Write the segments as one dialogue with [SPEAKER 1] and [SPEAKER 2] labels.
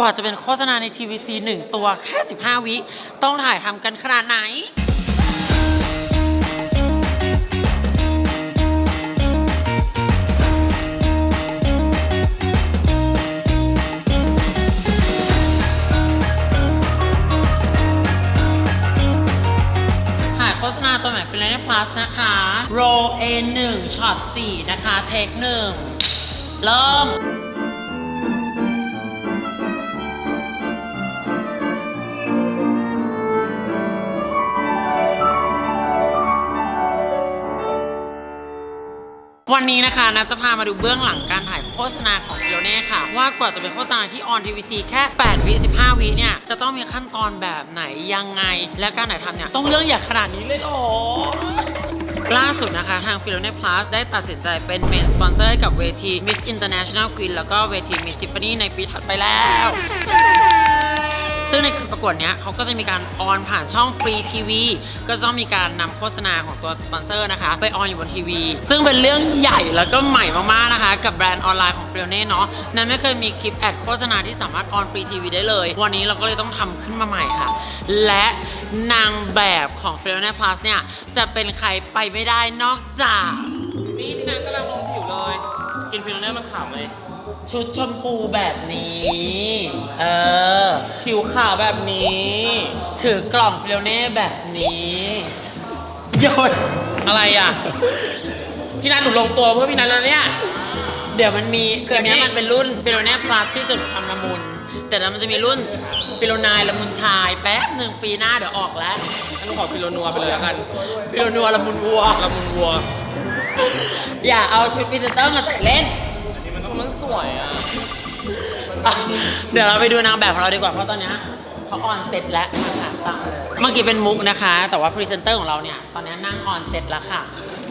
[SPEAKER 1] กว่าจะเป็นโฆษณาในทีวีซีหนึ่งตัวแค่ 15 วิ ต้องถ่ายทำกันขนาดไหน ถ่ายโฆษณาตัวใหม่เป็นเลนส์ plus นะคะ roll a 1 ช็อต4นะคะ เทคหนึ่งเริ่ม วันนี้นะคะนะจะพามาดูเบื้องหลังการถ่ายโฆษณาของฟิโลเน่ค่ะ ว่ากว่าจะเป็นโฆษณาที่ออนทีวีซีแค่ 8 วิ 15 วิเนี่ยจะต้องมีขั้นตอนแบบไหนยังไง และการถ่ายทำเนี่ย ต้องเรื่องใหญ่ขนาดนี้เลยหรอล่าสุดนะคะ ทาง f i l o n e Plus ได้ตัดสินใจเป็นเมนสปอนเซอร์ให้กับเวที Miss International Queen แล้วก็เวที Miss Tiffany ในปีถัดไปแล้ว ซึ่งในการประกวดเนี้ยเขาก็จะมีการออนผ่านช่องฟรีทีวีก็จะต้องมีการนำโฆษณาของตัวสปอนเซอร์นะคะ ไปออนอยู่บนทีวี ซึ่งเป็นเรื่องใหญ่แล้วก็ใหม่มากๆนะคะ กับแบรนด์ออนไลน์ของเฟลเน่เนาะนั้นไม่เคยมีคลิปแอดโฆษณาที่สามารถออนฟรีทีวีได้เลย วันนี้เราก็เลยต้องทำขึ้นมาใหม่ค่ะ และนางแบบของ f i l o n e Plus เนี่ยจะเป็นใครไปไม่ได้นอกจาก
[SPEAKER 2] นี่พี่นันกำลังลงผิวเลย กินเฟลเนอร์มันขาวเลย
[SPEAKER 1] ชุดชมพูแบบนี้ เออ
[SPEAKER 2] ผิวขาวแบบนี้
[SPEAKER 1] ถือกล่องฟิลเน่แบบนี้โยน
[SPEAKER 2] อะไรอะ พี่นันหนูลงตัวเพื่อพี่นันแล้วเนี่ย
[SPEAKER 1] เดี๋ยวมันมีเกิดเนี้ย
[SPEAKER 2] แบบนี้
[SPEAKER 1] มันเป็นรุ่นฟิโลเน่พลัสที่จุดทำละมุน แต่แล้วมันจะมีรุ่นฟิโลนายละมุนชายแป๊บหนึ่งปีหน้าเดี๋ยวออกแล้ว
[SPEAKER 2] หนูขอฟิโลนัวไปเลยแล้วกัน
[SPEAKER 1] ฟิโลนัวละมุนวัว
[SPEAKER 2] ละมุนวัว
[SPEAKER 1] อย่าเอาชุดพรีเซนเตอร์มาใส่เล่น
[SPEAKER 2] มัน สวยอะ
[SPEAKER 1] อะเดี๋ยวเราไปดูนางแบบของเราดีกว่าเพราะตอนเนี้ยเขาออนเซ็ตแล้วมาค่ะตามเลยเมื่อกี้เป็นมุกนะคะ แต่ว่าพรีเซนเตอร์ของเราเนี่ยตอนนี้นั่งออนเซ็ตแล้วค่ะ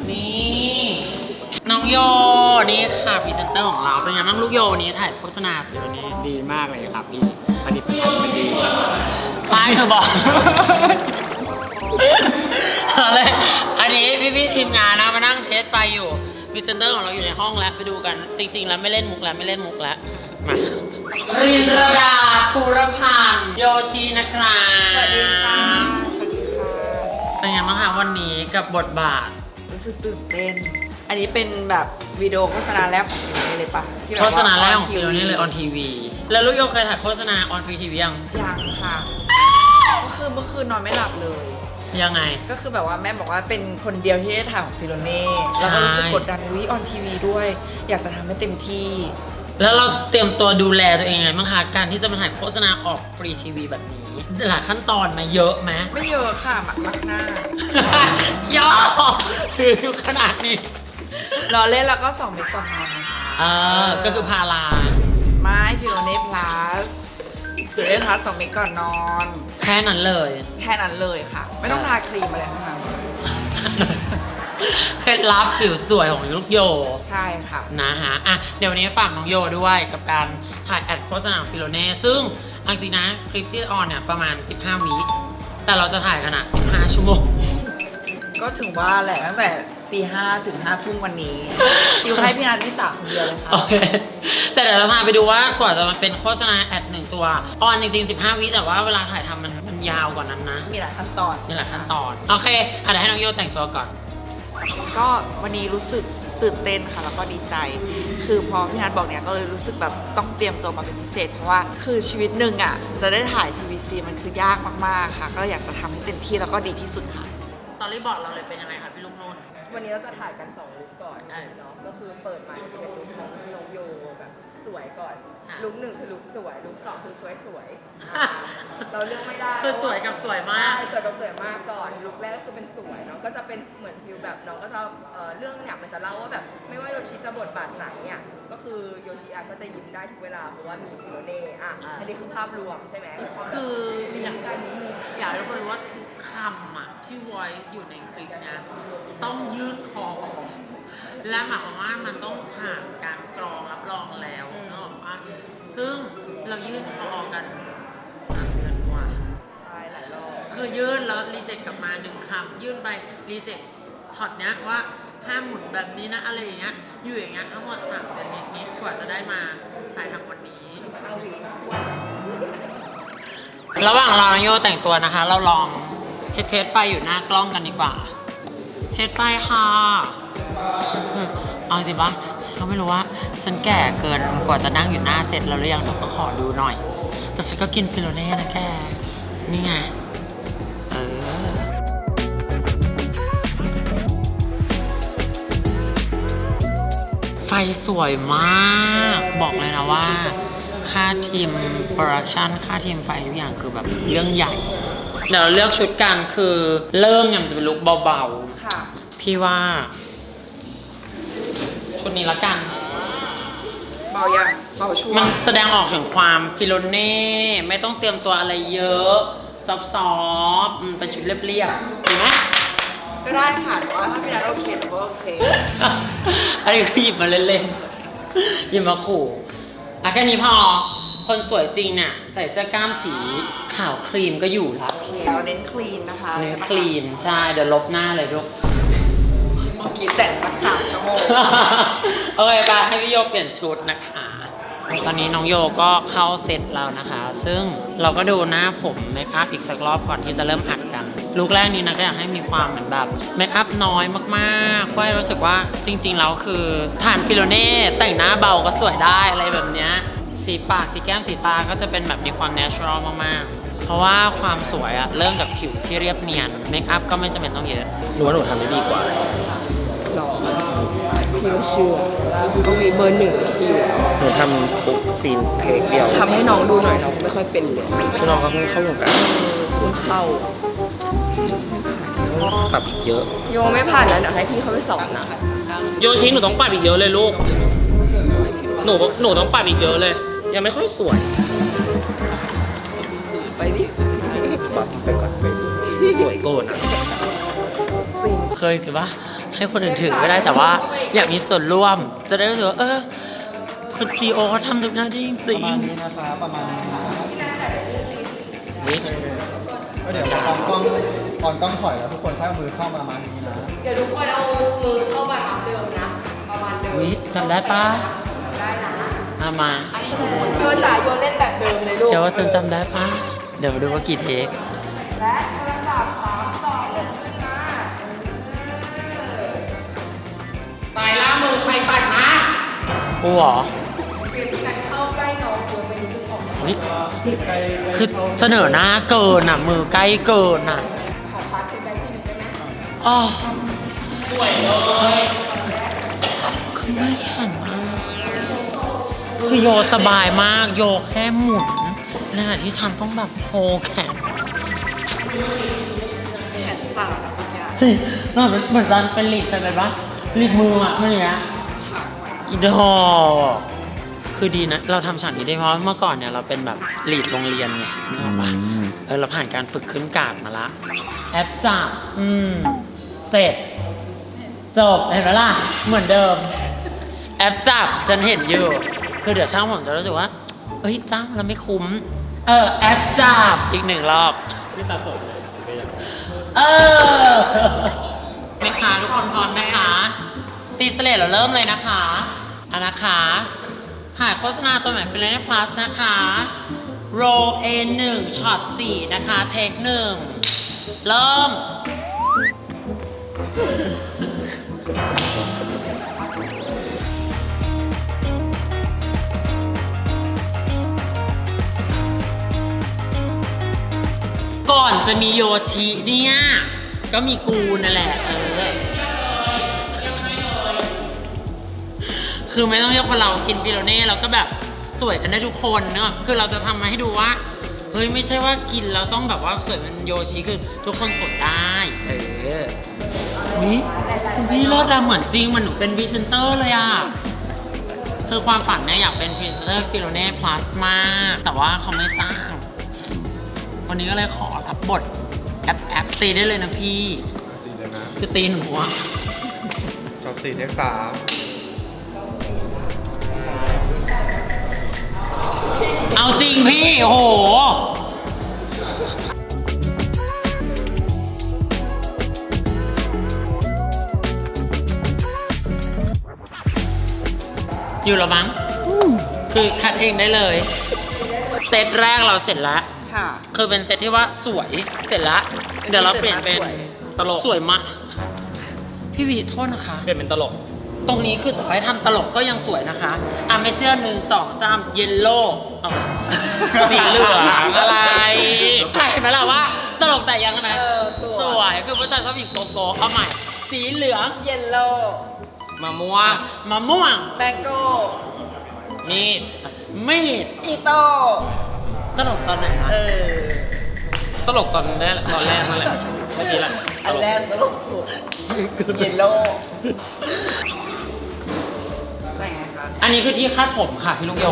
[SPEAKER 1] นี่น้องโยนี่ค่ะพรีเซนเตอร์ของเราเป็นไงบ้างลูกโยวันนี้ถ่ายโฆษณาฟิโลเน่
[SPEAKER 3] ดีมากเลยครับพี่ผลิตภัณฑ์มันดี
[SPEAKER 1] ใช่คือบอก เอาเลยอันนี้พี่ๆทีมงานนะมานั่งเทสไฟอยู่ พรีเซนเตอร์ของเราอยู่ในห้องแล้วไปดูกัน จริง ๆ แล้วไม่เล่นมุกแล้วไม่เล่นมุกแล้วมารินรดาภูรพันธ์โยชินะครับ
[SPEAKER 4] สวัสดีค่ะ สวัสดีค่ะ
[SPEAKER 1] เป็นไงบ้างคะวันนี้กับบทบาท
[SPEAKER 4] รู้สึกตื่นเต้น อันนี้เป็นแบบวิดีโอโฆษณาแรกของฟิโลเน่เลยปะที่แบบ
[SPEAKER 1] โฆ
[SPEAKER 4] ว่า
[SPEAKER 1] ษณาแรกของ
[SPEAKER 4] ที
[SPEAKER 1] ฟิ
[SPEAKER 4] วี
[SPEAKER 1] โลนี่เลยออนทีวีแล้วลูกโยเคยถ่ายโฆษณาออนฟรีทีวียัง
[SPEAKER 4] ยังค่ะ ก็คือเมื่อคืนนอนไม่หลับเลย
[SPEAKER 1] ยังไง
[SPEAKER 4] ก็คือแบบว่าแม่บอกว่าเป็นคนเดียวที่ได้ถ่ายของฟิโลเน่
[SPEAKER 1] ใช่
[SPEAKER 4] แล้วก็รู้สึกกดดันวิออนทีวีด้วย อยากจะทำให้เต็มที่
[SPEAKER 1] แล้วเราเตรียมตัวดูแลตัวเองยังไงบ้างคะการที่จะมาถ่ายโฆษณาออกฟรีทีวีแบบนี้หลายขั้นตอนมาเยอะไหม
[SPEAKER 4] ไม่เยอะค่ะหมักมักหน้า
[SPEAKER 1] ย่อถืออยู่ขนาดนี้
[SPEAKER 4] รอเล่นแล้วก็สองเม็ดก่อนนอนนะคะ
[SPEAKER 1] เออก็คือพารา
[SPEAKER 4] ไม่ฟิโลเน่พลัส ฟิโลเน่พลัสสองเม็ดก่อนนอน
[SPEAKER 1] แค่นั้นเลย
[SPEAKER 4] แค่นั้นเลยค่ะ ไม่ต้องทาครีมอะไรทั้งนั้น
[SPEAKER 1] เคล็ดลับผิวสวยของลูกโย
[SPEAKER 4] ใช่ค่ะ
[SPEAKER 1] นะฮะ อะ เดี๋ยววันนี้ฝากน้องโยด้วยกับการถ่ายแอดโฆษณาของฟิโลเน่ซึ่งเอาจริงนะ คลิปที่ออนเนี่ยประมาณ 15 วิแต่เราจะถ่ายกันอะ15 ชั่วโมง
[SPEAKER 4] ก็ถึงว่าแหละตั้งแต่ตีห้าถึงห้าทุ่มวันนี้ชิวให้พี่นัทที่สามคนเดียวเลยค่ะ
[SPEAKER 1] โอเค แต่เดี๋ยวเราพาไปดูว่ากว่าจะมาเป็นโฆษณาแอดหนึ่งตัว ออนจริงๆ 15 วิแต่ว่าเวลาถ่ายทำมันมันยาวกว่านั้นนะ
[SPEAKER 4] มีหลายขั้นตอน
[SPEAKER 1] มีหลายขั้นตอน โอเคอะเดี๋ยวให้น้องโยแต่งตัวก่อน
[SPEAKER 4] ก็วันนี้รู้สึกตื่นเต้นค่ะแล้วก็ดีใจ คือพอพี่นัทบอกเนี่ยก็เลยรู้สึกแบบต้องเตรียมตัวมาเป็นพิเศษ เพราะว่าคือชีวิตหนึ่งอะจะได้ถ่าย TVC มันคือยากมากๆค่ะ ก็อยากจะทำให้เต็มที่แล้วก็ดีที่สุดค่ะ
[SPEAKER 1] ส ตอรี่บอร์ดเราเลยเป็นยังไงคะพี่ลูกนุ่น
[SPEAKER 5] วันนี้เราจะถ่ายกัน2ลุคก่อน
[SPEAKER 1] อ่า
[SPEAKER 5] เนาะก็คือเปิดมาจะเป็นลุคของน้องโยแบบสวยก่อน
[SPEAKER 1] ค่ะ
[SPEAKER 5] ลุคหนึ่งคือลุคสวยลุคสองคือสวยสวยๆอ่าเราเลือกไม่ได้
[SPEAKER 1] คือสวยกับสวยมาก
[SPEAKER 5] ใช่สวยกับสวยมากก่อนลุคแรกก็คือเป็นสวยเนาะก็จะเป็นเหมือนฟิลแบบน้องก็จะเอ่อเรื่องเนี่ยมันจะเล่าว่าแบบไม่ว่าโยชิจะบทบาทไหนเนี่ยก็คือโยชิอะก็จะยิ้มได้ทุกเวลาเพราะว่ามีฟิโลเน่อะอันนี้คือภาพรวมใช่ไหมวามแบบ
[SPEAKER 1] คือ
[SPEAKER 5] ลิ
[SPEAKER 1] อยาก
[SPEAKER 5] งก์กันนิดนึง
[SPEAKER 1] อยากให้ทุกคนรู้ว่าทุกคำอะ ที่ voice อยู่ในคลิปเนี้ยต้องยืดคอออกและหมายความว่ามันต้องผ่านการกรองรับรองแล้ว
[SPEAKER 5] อืม
[SPEAKER 1] เนกอะซึ่งเรายืดคอกันสามเดือนกว่า
[SPEAKER 5] ใช่หลายรอบ
[SPEAKER 1] คือยื่นแล้วรีเจ็คกลับมาหนึ่งคำยื่นไปรีเจ็คช็อตเนี้ยว่าห้ามหมุนแบบนี้นะอะไรอย่างเงี้ยอยู่อย่างเงี้ยทั้งหมดสามเดือนนิดๆกว่าจะได้มาถ่ายทำวันนี้
[SPEAKER 5] เอาวิวทุกวัน
[SPEAKER 1] ระหว่างรอน้องโยแต่งตัวนะคะ เราลอง เทสเทสไฟอยู่หน้ากล้องกันดีกว่า เทสไฟค่ะคือเอาจริงปะฉันก็ไม่รู้ว่าฉันแก่เกินกว่าจะนั่งอยู่หน้าเซตแล้วหรือยังเดี๋ยวก็ขอดูหน่อย แต่ฉันก็กินฟิโลเน่นะแก นี่ไง เออไฟสวยมาก บอกเลยนะว่า ค่าทีมโปรดักชันค่าทีมไฟทุกอย่างคือแบบเรื่องใหญ่ เดี๋ยวเราเลือกชุดกันคือเริ่มเนี่ยมันจะเป็นลุคเบา
[SPEAKER 4] ค่ะ
[SPEAKER 1] ๆ พี่ว่า ชุดนี้ละกัน
[SPEAKER 4] เบายังเบาชัว
[SPEAKER 1] มัน
[SPEAKER 4] ร์
[SPEAKER 1] แสดงออกถึงความฟิโลเน่ไม่ต้องเตรียมตัวอะไรเยอะซอฟต์ๆอืมเป็นชุดเรียบๆเห็นไหม
[SPEAKER 4] ก็ได้ค่ะแต่ว่าถ้าพี่นัทโอเคหนูก็โอเค
[SPEAKER 1] อันนี้คือหยิบมาเล่นๆหยิบมาขู่อะแค่นี้พอ คนสวยจริงเนี่ยใส่เสื้อกล้ามสี ขาวครีมก็อยู่ละ
[SPEAKER 4] โอเคเราเน้นคลีนนะคะ
[SPEAKER 1] เนื้อ
[SPEAKER 4] ใช่ไหมะ
[SPEAKER 1] คลีนใช่ เดี๋ยวลบหน้าเลยลูก
[SPEAKER 4] เมื่อกี้แต่งมาสามชั่วโมง
[SPEAKER 1] โอเคไปให้พี่โยเปลี่ยนชุดนะคะ ตอนนี้น้องโยก็เข้าเซตแล้วนะคะ ซึ่งเราก็ดูหน้าผมเมคอัพอีกสักรอบก่อนที่จะเริ่มอัดกัน ลุคแรกนี้นะก็อยากให้มีความเหมือนแบบเมคอัพน้อยมากๆเพราะรู้สึกว่าจริง ๆ แล้วคือทานฟิโลเน่แต่งหน้าเบาก็สวยได้อะไรแบบเนี้ยสีปากสีแก้มสีตาก็จะเป็นแบบมีความ natural มากๆเพ ราะว่าความสวยอะเริ่มจากผิวที่เรียบเนียนเมคอัพก็ไม่จำเป็นต้องเยอะ
[SPEAKER 2] หนูว่าหนูทำได้ดีกว่าหรอพี่ก็เชื่อต้องมีเบอร์หนึ่งพี่อยู่หนูทำปุ๊บซีนเทคเดียว
[SPEAKER 5] ทำให้น้องดูหน่อยน้องไม่ค่อยเป็นเลย
[SPEAKER 2] คือน้องเขาเพิ่งเข้าวงการ
[SPEAKER 5] ซึ่งเข้า
[SPEAKER 2] ปรับอีกเยอะ
[SPEAKER 5] โยไม่ผ่านนะเดี๋ยวให้พี่เขาไปสอนนะ
[SPEAKER 2] โยชิหนูต้องปรับอีกเยอะเลยลูก หนูหนูต้องปรับอีกเยอะเลย ยังไม่ค่อยสวย
[SPEAKER 4] ไปดิ
[SPEAKER 2] ปรับไปก่อนสวยโกนอะ
[SPEAKER 1] เคยสิว่าให้คนอื่นถือก็ได้แต่ว่า อยากมีส่วนร่วม จะได้รู้สึกว่าเออคุณซีโอเขาทำทุกหน้าที่จริง
[SPEAKER 6] นี้นะคะประมาณนี้นะ
[SPEAKER 1] ๆนี่
[SPEAKER 6] ก็เดี๋ยวตอนกล้องตอนกล้องถอยแล้วทุกคนค่อยเอามือเข้ามาประมาณนี้นะ
[SPEAKER 5] เดี๋ยวทุกคนเอามือเข้ามาทำเดิมนะประมาณเดิม
[SPEAKER 1] วิจำได้ปะ
[SPEAKER 5] ได้นะ
[SPEAKER 1] เอามา
[SPEAKER 5] โยนจ่ายโยนเล่นแบบเดิมเลยลูก
[SPEAKER 1] เจ้าว่าฉันจำได้ปะ เดี๋ยวมาดูว่ากี่เทค
[SPEAKER 5] และโทรศัพท์สามสองหนึ่งขึ้นมา
[SPEAKER 2] สายล่ามือใครสั่นนะ
[SPEAKER 1] กูเหรอ
[SPEAKER 5] เปลี่ยนกันเข้าใกล้น้องเยอะไปนิดนึงออกมา
[SPEAKER 1] นี่
[SPEAKER 6] ใกล้ใกล้
[SPEAKER 1] คือเสนอหน้าเกินอะ มือใกล้เกินอะ
[SPEAKER 5] ขอพักเช็คแบงค์ที่หนึ่งได้ไหม
[SPEAKER 1] อ๋อ
[SPEAKER 2] สวยเลย
[SPEAKER 1] คือไม่แข็งมากคือโยสบายมากโยแค่หมุน ในขณะที่ฉันต้องแบบโฮแขน
[SPEAKER 4] แขนสั่นนะเมื่อกี้
[SPEAKER 1] สิเราเหมือนเหมือนตอนเป็นลีดเป็นแบบว่าลีดมืออะมันอย่างเงี้ยอีดอคือดีนะ เราทำฉากนี้ได้เพราะเมื่อก่อนเนี่ยเราเป็นแบบลีดโรงเรียนไงนึกออกปะเออเราผ่านการฝึกขึ้นการ์ดมาละ แอปจับอืม เสร็จ จบเห็นไหมล่ะ เหมือนเดิม แอปจับฉันเห็นอยู่ คือเดี๋ยวช่างผมจะรู้สึกว่า เอ้ยจ้างเราไม่คุ้ม เออแอปจับอีกหนึ่งรอบนี่ตาสดเออแม่ค้าทุกคนพร้อมนะคะ ตีสเลดเราเริ่มเลยนะคะอะนะคะถ่ายโฆษณาตัวใหม่เป็นเลน plus นะคะ roll a 1ช็อต4นะคะ เทคหนึ่งเริ่ม จะมีโยชิเนี่ย ก็มีกูนั่นแหละ เออ คือไม่ต้องเรียกว่าเรากินฟิโลเน่เราก็แบบสวยกันได้ทุกคนเนอะคือเราจะทำมาให้ดูว่า เฮ้ยไม่ใช่ว่ากินแล้วต้องแบบว่าสวยเป็นโยชิคือทุกคนสวยได้ เอออุ้ยคุณพี่เลิศอะเหมือนจริงเหมันหนูเป็นพรีเซนเตอร์เลยอะคือความฝันเนี่ยอยากเป็นพรีเซนเตอร์ฟิโลเน่พลาสมาแต่ว่าเขาไม่จ้าง วันนี้ก็เลยขอรับบทแอปแอปตีได้เลยนะพี่
[SPEAKER 6] ตีเลยนะ
[SPEAKER 1] คือตีหนูอะ
[SPEAKER 6] ช็อตสี่เทคสาม
[SPEAKER 1] เอาจริงพี่ โอ้โห อยู่แล้วมั้ง คือคัดเองได้เลย เซตแรกเราเสร็จแล้ว
[SPEAKER 4] ค่ะ
[SPEAKER 1] คือเป็นเซตที่ว่าสวยเสร็จแล้วเดี๋ยวเราเปลี่ยนเป็น
[SPEAKER 4] สวย
[SPEAKER 3] ตลก
[SPEAKER 1] สวยมากพี่วีโทษนะคะ
[SPEAKER 3] เปลี่ยนเป็นตลก
[SPEAKER 1] ตรงนี้คือต่อให้ทำตลกก็ยังสวยนะคะ อะไม่เชื่อหนึ่งสองสามเยลโล่
[SPEAKER 3] สีเหลืองอะไร
[SPEAKER 1] อะเห็นไหมล่ะว่า ตลกแต่ยังไง
[SPEAKER 4] เออสวย
[SPEAKER 1] สวยคือผู้ชายชอบหญิงโกโก้เอาใหม่ สีเหลือง
[SPEAKER 4] เยลโล่
[SPEAKER 3] มะม่วง
[SPEAKER 1] มะม่วง
[SPEAKER 4] แมงโก้
[SPEAKER 3] มีด
[SPEAKER 1] มีด
[SPEAKER 4] อีโต้
[SPEAKER 1] ตลกตอนไหนนะ
[SPEAKER 4] เออ
[SPEAKER 3] ตลกตอนแรกตอนแรกนั่นแหละเมื่อกี้แหละ
[SPEAKER 4] อันแรกตลกสุดเยลโล่ใส่ไงคะ
[SPEAKER 1] อันนี้คือที่คาดผมค่ะพี่ลูกโย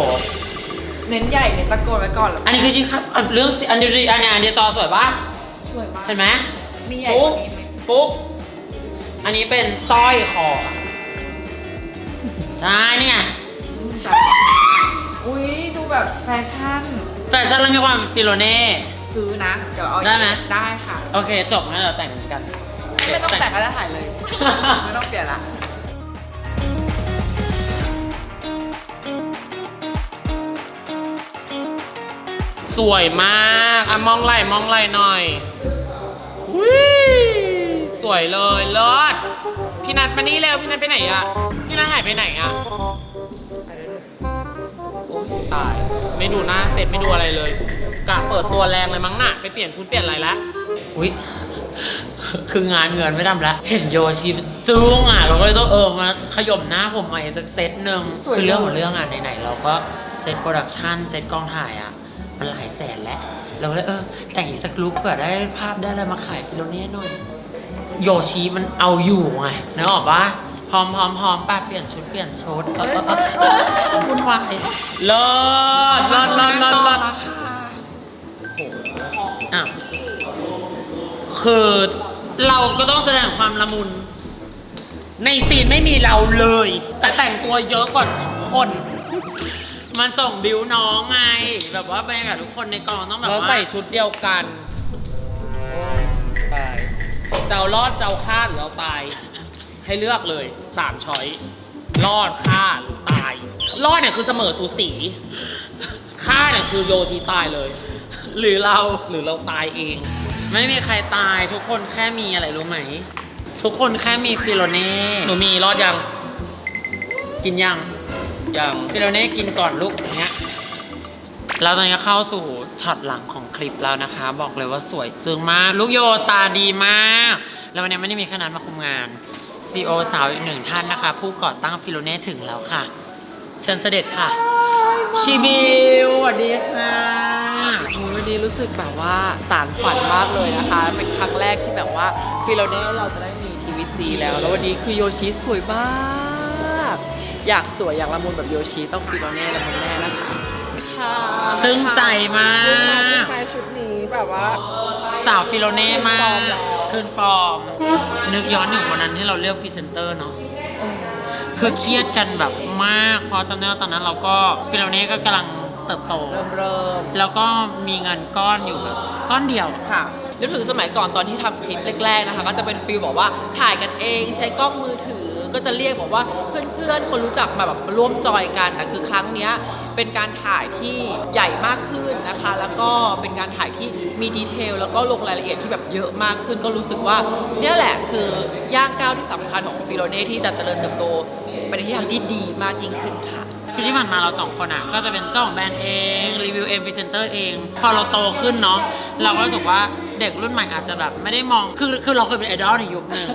[SPEAKER 4] เน้นใหญ่เน้นตะโกนไว้ก่อนแล้ว
[SPEAKER 1] อันนี้คือที่คาดอะเรื่องอันนี้อันนี้อันนี้จอสวยปะ
[SPEAKER 4] สวยมาก
[SPEAKER 1] เห็นไหม
[SPEAKER 4] มีใหญ่กว่านี้ไหม
[SPEAKER 1] ปุ๊บอันนี้เป็นสร้อยคอใช่เนี่ย
[SPEAKER 4] อุ้ยดูแบบแฟชั่น
[SPEAKER 1] แต่ฉันเรามีความฟิโลเน่
[SPEAKER 4] ซื้อนะ เดี๋ยวเอา
[SPEAKER 1] ได้ไหม
[SPEAKER 4] ได้ค่ะ
[SPEAKER 1] โอเค จบงั้นเราแต่งกัน
[SPEAKER 4] ไม่ต้องแต่งก็ได้ถ่ายเลย ไม่ต้องเปลี่ยนละ
[SPEAKER 3] สวยมากอะมองไหล่มองไหล่หน่อยวิสวยเลยเลิศพี่นัทมานี่เร็วพี่นัทไปไหนอะพี่นัทหายไปไหนอะโอ้ย ตาย ไม่ดูหน้าเสร็จไม่ดูอะไรเลยกะเปิดตัวแรงเลยมั้งน่ะไปเปลี่ยนชุดเปลี่ยนอะไรละ
[SPEAKER 1] อุ้ยคืองานเงินไม่ทำแล้วเห็นโยชิจุ้งอะเราก็เลยต้องเออมาขย่มหน้าผมใหม่สักเซตหนึ่งคือเรื่องของเรื่องอะไหนๆเราก็เซตโปรดักชันเซตกองถ่ายอะ มันหลายแสนแล้วเราก็เลยเออ แต่งอีกสักลุคเผื่อได้ภาพได้อะไรมาขายฟิโลเน่หน่อย โยชิมันเอาอยู่ไงนึกออกปะ พร้อมพร้อมพร้อมป้าเปลี่ยนชุดเปลี่ยนชุดเออเออเออเออวุ่นวาย
[SPEAKER 3] เลิศเลิศเลิศเลิศเลิศ
[SPEAKER 1] อ้าวคือเราก็ต้องแสดงความละมุน
[SPEAKER 3] ในซีนไม่มีเราเลย แต่แต่งตัวเยอะกว่าคน
[SPEAKER 1] มันส่งบิวน้องไง แบบว่าบรรยากาศทุกคนในกองต้องแบบ
[SPEAKER 3] แล้ว
[SPEAKER 1] ว่า
[SPEAKER 3] ใส่ชุดเดียวกันตายเจ้ารอดเจ้าฆ่าหรือเอาตาย ให้เลือกเลยสามช้อยรอดฆ่าหรือตาย รอดเนี่ยคือเสมอสูสีฆ่าเนี่ยคือโยชิตายเลย
[SPEAKER 1] หรือเรา
[SPEAKER 3] หรือเราตายเอง
[SPEAKER 1] ไม่มีใครตายทุกคนแค่มีอะไรรู้ไหม ทุกคนแค่มีฟิโลเน่
[SPEAKER 3] หนูมีรอดยัง
[SPEAKER 1] กินยัง
[SPEAKER 3] ยัง
[SPEAKER 1] ฟิโลเน่กินก่อนลูกเนี้ยเราตอนนี้เข้าสู่ช็อตหลังของคลิปแล้วนะคะ บอกเลยว่าสวยจึงมาก ลูกโยตาดีมาก แล้ววันนี้ไม่ได้มีแค่นั้นมาคุมงาน CEO สาวอีกหนึ่งท่านนะคะ ผู้ก่อตั้งฟิโลเน่ถึงแล้วค่ะ เชิญเสด็จค่ะชิบิวสวัสดีค่ะ
[SPEAKER 4] วันนี้รู้สึกแบบว่าสารฝันมากเลยนะคะ เป็นครั้งแรกที่แบบว่าฟิโลเน่เราจะได้มีทีวีซีแล้ว แล้ววันนี้คือโยชิสวยมาก อยากสวยอยากละมุนแบบโยชิต้องฟิโลเน่ละมุนแน่นะคะค่ะ
[SPEAKER 1] ซึ้งใจมาก
[SPEAKER 4] ซึ้งมาซึ้งมาชุดนี้แบบว่า
[SPEAKER 1] สาวฟิโลเน่มาก
[SPEAKER 4] คืนปลอมแล้ว
[SPEAKER 1] คืนปลอม นึกย้อนถึงวันนั้นที่เราเลือกพรีเซนเตอร์เนาะคือเครียดกันแบบมากเพราะจำได้ว่าตอนนั้นเราก็ฟิโลเน่ก็กำลังเติบโต
[SPEAKER 4] เริ่มเริ่ม
[SPEAKER 1] แล้วก็มีเงินก้อนอยู่แบบก้อนเดียว
[SPEAKER 4] ค่ะนึกถึงสมัยก่อนตอนที่ทำคลิปแรกๆนะคะ ก็จะเป็นฟิลบอกว่าถ่ายกันเองใช้กล้องมือถือ ก็จะเรียกบอกว่าเพื่อนๆ คนรู้จักมาแบบร่วมจอยกันแต่คือครั้งเนี้ยเป็นการถ่ายที่ใหญ่มากขึ้นนะคะ แล้วก็เป็นการถ่ายที่มีดีเทลแล้วก็ลงรายละเอียดที่แบบเยอะมากขึ้น ก็รู้สึกว่าเนี่ยแหละคือย่างก้าวที่สำคัญของฟิโลเน่ที่จะเจริญเติบโตไปในทิศทางที่ดีมากยิ่งขึ้นค่ะ
[SPEAKER 1] คือที่ผ่านมาเราสองคนอะ ก็จะเป็นเจ้าของแบรนด์เองรีวิวเองพรีเซนเตอร์เอง พอเราโตขึ้นเนาะเราก็รู้สึกว่าเด็กรุ่นใหม่อาจจะแบบไม่ได้มองคือคือเราเคยเป็นไอดอลในยุคหนึ่ง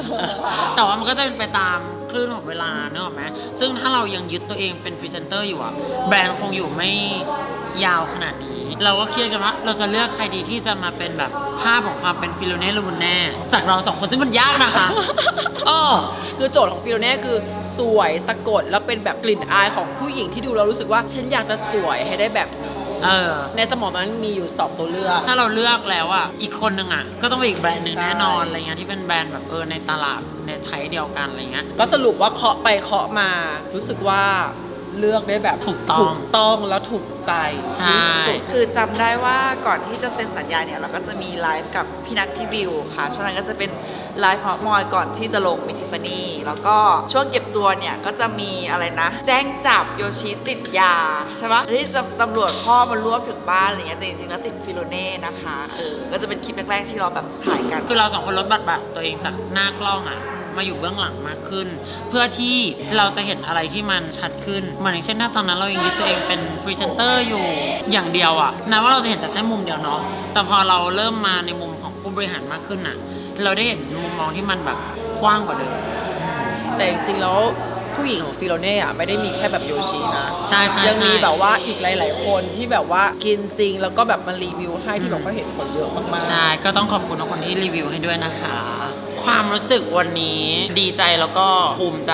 [SPEAKER 1] แต่ว่ามันก็จะเป็นไปตามคลื่นของเวลาเนกอะไหมซึ่งถ้าเรายังยึดตัวเองเป็นพรีเซนเตอร์อยู่อะแบรนด์คงอยู่ไม่ยาวขนาดนี้ เราก็เครียดกันว่าเราจะเลือกใครดีที่จะมาเป็นแบบภาพของความเป็นฟิโลเน่ลูมุนแน่ จากเราสองคนซึ่งมันยากนะคะเออ
[SPEAKER 4] คือโจทย์ของฟิโลเน่คือสวยสะกดแล้วเป็นแบบกลิ่นอายของผู้หญิงที่ดูเรารู้สึกว่าฉันอยากจะสวยให้ได้แบบนี้
[SPEAKER 1] เออ
[SPEAKER 4] ในสมองนั้นมีอยู่ 2 ตัวเลือก
[SPEAKER 1] ถ้าเราเลือกแล้วอะอีกคนหนึ่งอะก็ต้องเป็นอีกแบรนด์หนึ่ง
[SPEAKER 4] ใช่
[SPEAKER 1] แน่นอนอะไรเงี้ยที่เป็นแบรนด์แบบเออในตลาดในไทยเดียวกันอะไรเงี้ย
[SPEAKER 4] ก็สรุปว่าเคาะไปเคาะมารู้สึกว่า เลือกได้แบบ
[SPEAKER 1] ถูกต้อง
[SPEAKER 4] ถูกต้องแล้วถูกใจ
[SPEAKER 1] ใช่
[SPEAKER 4] ที่สุดคือจำได้ว่าก่อนที่จะเซ็นสัญญาเนี่ย เราก็จะมีไลฟ์กับพี่นัทพี่บิวค่ะฉะนั้นก็จะเป็นไลฟ์ฮอตมอยก่อนที่จะลงมิทิฟานี่ แล้วก็ช่วงเก็บตัวเนี่ย ก็จะมีอะไรนะ แจ้งจับโยชิติดยา ใช่ปะที่จะตำรวจพ่อมารวบถึงบ้านอะไรเงี้ยแต่จริงๆแล้วติดฟิโลเน่นะคะเออก็จะเป็นคลิปแรกๆที่เราแบบถ่ายกัน
[SPEAKER 1] คือเราสองคนลดบัตรบัตรตัวเองจากหน้ากล้องอะ มาอยู่เบื้องหลังมากขึ้น เพื่อที่เราจะเห็นอะไรที่มันชัดขึ้นเหมือนอย่างเช่นหน้าตอนนั้นเรายังยึดตัวเองเป็นพรีเซนเตอร์อยู่อย่างเดียวอะนะว่าเราจะเห็นจากแค่มุมเดียวเนาะแต่พอเราเริ่มมาในมุมของผู้บริหารมากขึ้นอะเราได้เห็นมุมมองที่มันแบบกว้างกว่าเดิม
[SPEAKER 2] แต่จริงๆแล้วผู้หญิงของฟิโลเน่อะไม่ได้มีแค่แบบโยชินะ
[SPEAKER 1] ใช่ใช่
[SPEAKER 2] ยังมี
[SPEAKER 1] ใช่
[SPEAKER 2] แบบว่าอีกหลาย ๆ คนที่แบบว่ากินจริงแล้วก็แบบมารีวิวให้ที่แบบก็เห็นผลเยอะมากๆ
[SPEAKER 1] ใช่ก็ต้องขอบคุณทุกคนที่รีวิวให้ด้วยนะคะ ความรู้สึกวันนี้ดีใจแล้วก็ภูมิใจ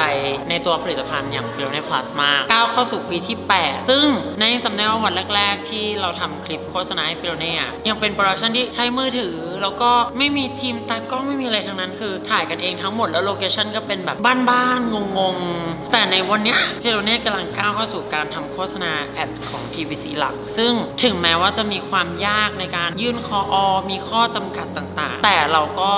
[SPEAKER 1] ในตัวผลิตภัณฑ์อย่าง f i l o n e Plus มาก้าวเข้าสู่ปีที่ 8 ซึ่งนายยังจำได้ว่าวันแรก ๆ ที่เราทำคลิปโฆษณาให้ f i l o n e อะยังเป็นโปรดักชันที่ใช้มือถือ แล้วก็ไม่มีทีมตากล้องไม่มีอะไรทั้งนั้นคือถ่ายกันเองทั้งหมดแล้วโลเคชันก็เป็นแบบบ้านๆงงๆ แต่ในวันนี้ย f i l o n e กำลังก้าวเข้าสู่การทำโฆษณาแอดของ TVC หลัก ซึ่งถึงแม้ว่าจะมีความยากในการยื่นคออมีข้อจำกัดต่างๆ แต่เราก็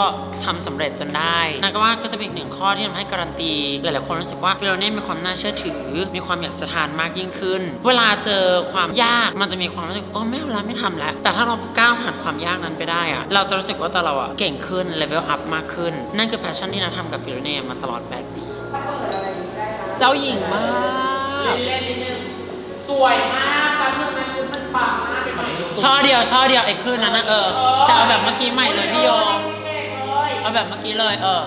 [SPEAKER 1] ทำสำเร็จจนได้นักว่าก็จะเป็นอีกหนึ่งข้อที่ทำให้การันตี หลายๆคนรู้สึกว่าฟิโลเน่มีความน่าเชื่อถือ มีความอยากจะทานมากยิ่งขึ้น เวลาเจอความยากมันจะมีความรู้สึกโอ้ไม่เอาละไม่ทำแล้ว แต่ถ้าเราก้าวผ่านความยากนั้นไปได้อะเราจะรู้สึกว่าตัวเราอะเก่งขึ้นเลเวลอัพมากขึ้น นั่นคือแพชชั่นที่นาทำกับฟิโลเน่มาตลอด 8 ปี
[SPEAKER 2] เจ้าหญิงมาก
[SPEAKER 3] เล่นนิดนึงสวยมากแป๊บนึงนะชุดมันปังมากเป็นแบบ
[SPEAKER 1] ช่อเดียวช่อเดียวไอ้คลื่นนั้นนะเออแต่เอาแบบเมื่อกี้ใหม่เลยพี่โย
[SPEAKER 3] เก่ง เอา
[SPEAKER 1] แบบเมื่อกี้เลย เออ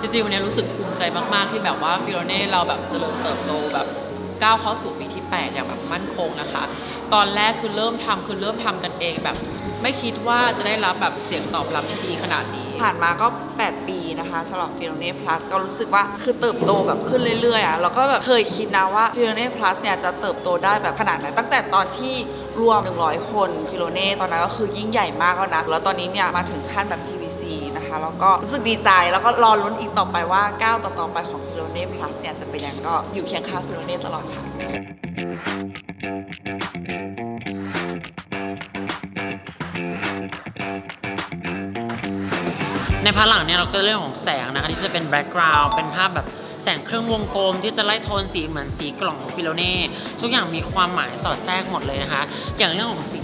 [SPEAKER 2] จริงๆวันนี้รู้สึกภูมิใจมาก ๆ ที่แบบว่าฟิโลเน่เราแบบเจริญเติบโตแบบก้าวเข้าสู่ปีที่ 8 อย่างแบบมั่นคงนะคะ ตอนแรกคือเริ่มทำคือเริ่มทำกันเองแบบ ไม่คิดว่าจะได้รับแบบเสียงตอบรับที่ดีขนาดนี้
[SPEAKER 4] ผ่านมาก็ 8 ปีนะคะสำหรับฟิโลเน่ plus ก็รู้สึกว่าคือเติบโตแบบขึ้นเรื่อยๆอะแล้วก็แบบเคยคิดนะว่าฟิโลเน่ plus เนี่ยจะเติบโตได้แบบขนาดไหนตั้งแต่ตอนที่รวม 100 คนฟิโลเน่ตอนนั้นก็คือยิ่งใหญ่มากแล้วนะแล้วตอนนี้เนี่ยมาถึงขั้นแบบ TVC นะคะแล้วก็รู้สึกดีใจแล้วก็รอลุ้นอีกต่อไปว่าก้าวต่อๆไปของฟิโลเน่ plus เนี่ยจะเป็นยังก็อยู่เคียงข้างฟิโลเน่ตลอดค่ะ
[SPEAKER 1] ในพาร์ทหลังเนี่ยเราก็เรื่องของแสงนะคะที่จะเป็นแบ็กกราว n ์เป็นภาพแบบแสงเครื่องวงกลมที่จะไล่โทนสีเหมือนสีกล่องของฟิโลเน่ทุกอย่างมีความหมายสอดแทรกหมดเลยนะคะ อย่างเรื่องของสี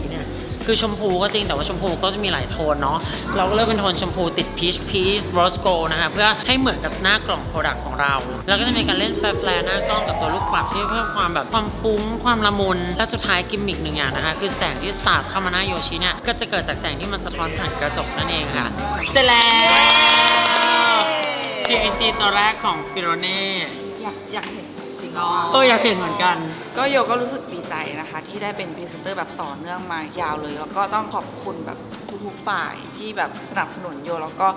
[SPEAKER 1] คือชมพูก็จริงแต่ว่าชมพูก็จะมีหลายโทนเนาะเราก็เลือกเป็นโทนชมพูติดพีชพีชโรสโกนะคะเพื่อให้เหมือนกับหน้ากล่องโปรดักต์ของเรา แล้วก็จะมีการเล่นแฟร์ๆหน้ากล้องกับตัวลูกปัดที่เพิ่มความแบบความฟุ้งความละมุน และสุดท้ายกิมมิกหนึ่งอย่างนะคะคือแสงที่สาดเข้ามาหน้าโยชิเนี่ยก็จะเกิดจากแสงที่มันสะท้อนผ่านกระจกนั่นเองค่ะเสร็จแล้ว TVC ตัวแรกของฟิโรเน่
[SPEAKER 4] อยากอยากเห็น จริงๆก็
[SPEAKER 1] เอออยากเห็นเหมือนกัน
[SPEAKER 4] ก็โยก็รู้สึกดีใจนะคะ ที่ได้เป็นพรีเซนเตอร์แบบต่อเนื่องมายาวเลย แล้วก็ต้องขอบคุณแบบทุกๆฝ่ายที่แบบสนับสนุนโยแล้วก็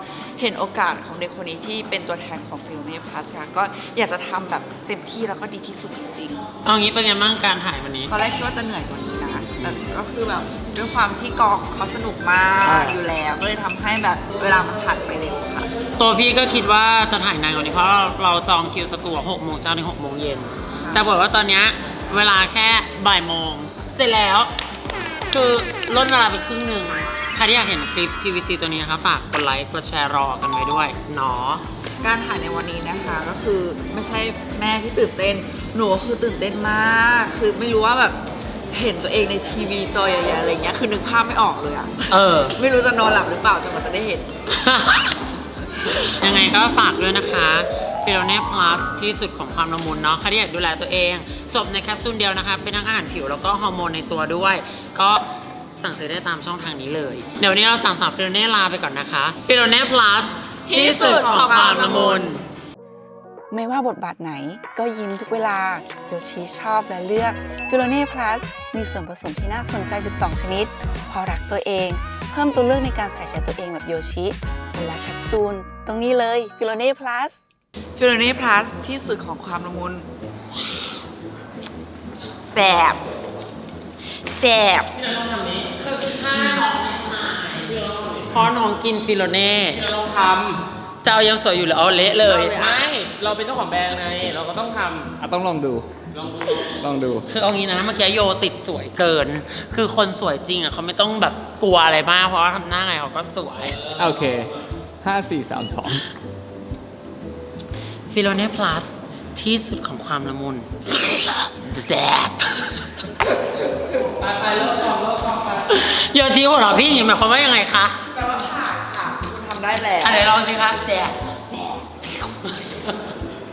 [SPEAKER 4] เห็นโอกาสของเด็กคนนี้ที่เป็นตัวแทนของฟิโลเน่พลัสค่ะก็อยากจะทำแบบเต็มที่แล้วก็ดีที่สุดจริง
[SPEAKER 1] เอางี้เป็นไงบ้างการถ่ายวันนี้
[SPEAKER 4] ๆตอนแรกคิดว่าจะเหนื่อยกว่านี้นะแต่ก็คือแบบด้วยความที่กองเขาสนุกมาก
[SPEAKER 1] ใช่
[SPEAKER 4] อยู่แล้ว ก็เลยทำให้แบบเวลามันผ่านไปเร็วค่ะ
[SPEAKER 1] ตัวพี่ก็คิดว่าจะถ่ายนานกว่านี้เพราะเราเราจองคิวสตู6โมงเช้าถึง6โมงเย็น แต่บอกว่าตอนเนี้ยเวลาแค่บ่ายโมง เสร็จแล้ว คือลดเวลาไปครึ่งหนึ่งใครที่อยากเห็นคลิป TVC ตัวนี้นะคะ ฝากกดไลค์กดแชร์รอกันไว้ด้วยเนาะ
[SPEAKER 4] การถ่ายในวันนี้นะคะก็คือไม่ใช่แม่ที่ตื่นเต้น หนูก็คือตื่นเต้นมาก คือไม่รู้ว่าแบบเห็นตัวเองในทีวีจอใหญ่ๆอะไรเงี้ยคือนึกภาพไม่ออกเลยอะ
[SPEAKER 1] เออ
[SPEAKER 4] ไม่รู้จะนอนหลับหรือเปล่าจนกว่าจะได้เห็น
[SPEAKER 1] ยังไงก็ฝากด้วยนะคะ f i l o n e Plus ที่สุดของความละมุนเนาะใครที่อยากดูแลตัวเอง จบในแคปซูลเดียวนะคะ เป็นทั้งอาหารผิวแล้วก็ฮอร์โมนในตัวด้วย ก็สั่งซื้อได้ตามช่องทางนี้เลย เดี๋ยววันนี้เราสั่งสาว f i l o n e ลาไปก่อนนะคะ f i l o n e Plus ที่สุดของความละมุน
[SPEAKER 7] ไม่ว่าบทบาทไหนก็ยิ้มทุกเวลาโยชิชอบและเลือกฟิโลเน่พลัสมีส่วนผสมที่น่าสนใจ 12 ชนิด พอรักตัวเอง เพิ่มตัวเลือกในการใส่ใจตัวเองแบบโยชิเวลาแคป ซูลตรงนี้เลยฟิโลเน่พลัส
[SPEAKER 4] ฟิโลเน่พลัสที่สุดของความละมุนแสบแสบ
[SPEAKER 1] เพราะน้องกินฟิโลเน่
[SPEAKER 3] เราท
[SPEAKER 1] จะเอายังสวยอยู่หรือเอาเละเลยำ
[SPEAKER 3] ไม่เราเป็นเจ้าของแบรนด์ไงเราก็ต้องท
[SPEAKER 6] อะต้องลองดูำ
[SPEAKER 3] ลองดู
[SPEAKER 6] ลองดู
[SPEAKER 1] คือเอางี้นะเมื่อกี้โยติดสวยเกิน คือคนสวยจริงอะเขาไม่ต้องแบบกลัวอะไรมากเพราะว่าทำหน้าไงเขาก็สวย
[SPEAKER 6] โอเค
[SPEAKER 8] ห้าสี่สามสอง
[SPEAKER 1] ฟิโลเน่พลัสที่สุดของความละมุนแซ่บ
[SPEAKER 3] ไปไปเลิกกองเลิกกองไป
[SPEAKER 1] โยชิหัวเราะพี่หญิงหมายความว่ายังไงคะ
[SPEAKER 4] แปลว่าผ่านค่ะคุณทำได้แล้ว
[SPEAKER 1] อะไรลองสิคะแซ่บ